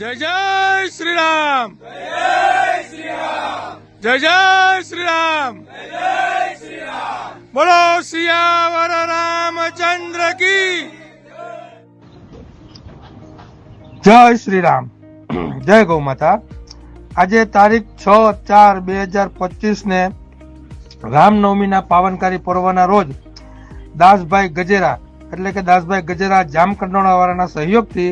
જય જય શ્રી રામ જય જય શ્રી રામ બોલો સિયાવર રામચંદ્ર કી. જય શ્રી રામ જય ગૌ માતા. આજે તારીખ છ ચાર બે હજાર પચીસ ને રામનવમીના પાવનકારી પર્વના રોજ દાસભાઈ ગજેરા, એટલે કે દાસભાઈ ગજેરા જામકંડોળાવાળાના સહયોગથી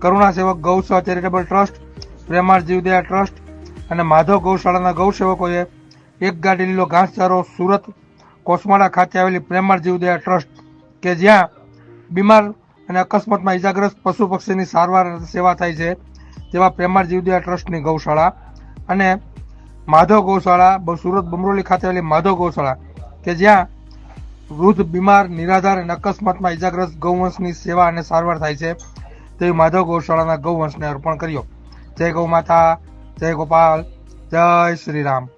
કરુણા સેવક ગૌસેવા ચેરિટેબલ ટ્રસ્ટ, પ્રેમાળ જીવદયા ટ્રસ્ટ અને માધવ ગૌશાળાના ગૌસેવકોએ એક ગાડી લીલો ઘાસચારો સુરત, કોસમાળા ખાતે આવેલી પ્રેમાળ જીવદયા ટ્રસ્ટ કે જ્યાં બીમાર અને અકસ્માતમાં ઇજાગ્રસ્ત પશુ પક્ષીની સારવાર સેવા થાય છે તેવા પ્રેમાળ જીવદયા ટ્રસ્ટની ગૌશાળા અને માધવ ગૌશાળા સુરત બમરોલી ખાતે આવેલી માધવ ગૌશાળા કે જ્યાં વૃદ્ધ, બીમાર, નિરાધાર અને અકસ્માતમાં ઇજાગ્રસ્ત ગૌવંશની સેવા અને સારવાર થાય છે. તેવી માધવ ગૌશાળાના ગૌવંશને અર્પણ કર્યો. જય ગૌ માતા જય ગોપાલ જય શ્રી રામ.